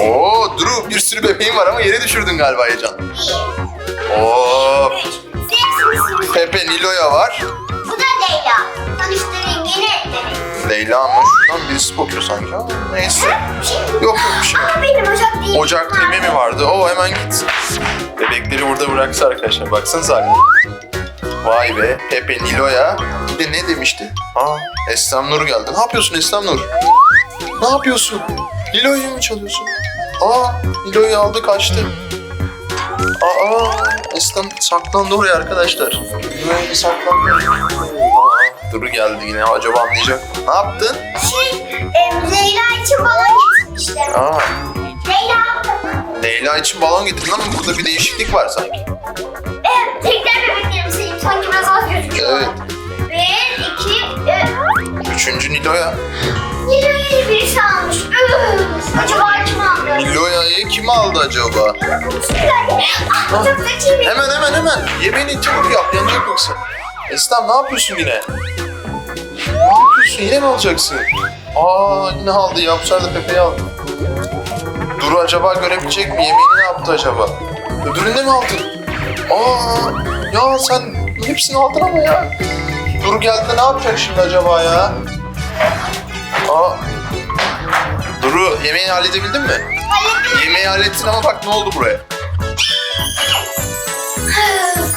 Oo Duru bir sürü bebeğin var ama yere düşürdün galiba heyecan. Oo. Pepe Nilo'ya var. Bu da Leyla. Tanıştırayım yeni demek. Leyla mı? Şuradan birisi bakıyor sanki ama neyse. Yok yok bir şey. Aa benim ocak değil. Ocak düğme mi vardı? O hemen git. Bebekleri burada bıraksa arkadaşlar. Baksanıza haline. Vay be. Pepe Nilo'ya. Bir de ne demişti? Aa Eslem Nur geldi. Ne yapıyorsun Eslem Nur? Ne yapıyorsun? Nilo'yu mu çalıyorsun? Aa Nilo'yu aldı kaçtı. Aa Eslem saklandı oraya arkadaşlar. Nilo'ya saklandı. Aa Duru geldi yine. Acaba anlayacak mı? Ne yaptın? Şey, em, Leyla için balon getirmişler. Aa Leyla. Leyla için balon getirdin ama burada bir değişiklik var sanki. Em, tekrar bebeklerimi sayayım. Sanki biraz az gözüküyor. Evet. Bir, iki, üç. Üçüncü Nilo'ya. Nilo'yu birisi almış. Acaba kim aldı? Nilo'ya'yı kim aldı acaba? Geldi. Ah, çok. Hemen hemen hemen. Yemeğini çabuk yap yanacak yoksa. Esnaf ne yapıyorsun yine? Ne yapıyorsun yine mi alacaksın? Aa yine aldı ya bu sefer de Pepe'yi aldı. Duru acaba görebilecek mi? Yemeğini ne yaptı acaba? Öbürünü de mi aldın? Aa ya sen hepsini aldın ama ya. Duru geldiğinde ne yapacak şimdi acaba ya? Aa. Duru yemeğini halledebildin mi? Hallettim. Yemeği hallettin ama bak ne oldu buraya.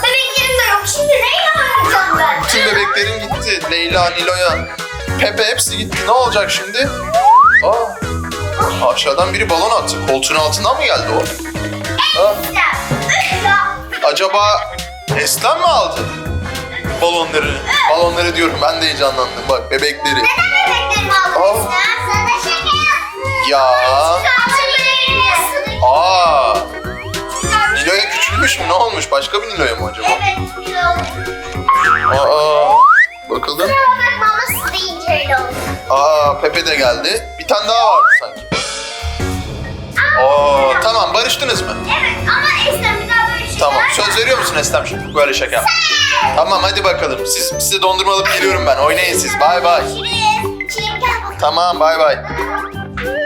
Bebeklerim de yok. Şimdi neyle oynayacağım ben? Tüm bebeklerin gitti. Leyla, Nilo'ya, Pepe hepsi gitti. Ne olacak şimdi? Aa, aşağıdan biri balon attı. Koltuğun altından mı geldi o? Acaba Eslem mi aldı? Balonları. Balonları diyorum ben de heyecanlandım. Bak bebekleri. Neden bebeklerimi Ya. Aa. Nilo'ya küçülmüş mü? Ne olmuş? Başka bir Nilo'ya mı acaba? Evet. Aa. Oldu. Aa Pepe de geldi. Bir tane daha vardı sanki. Oo tamam barıştınız mı? Evet ama Esra bir daha böyle şeyler Tamam söz veriyor musun Estem şimdi böyle şaka yap. Tamam hadi bakalım. Siz size dondurma alıp geliyorum ben. Oynayın siz. Bay bay. Görüşürüz. Çilek gel bakalım. Tamam bay bay.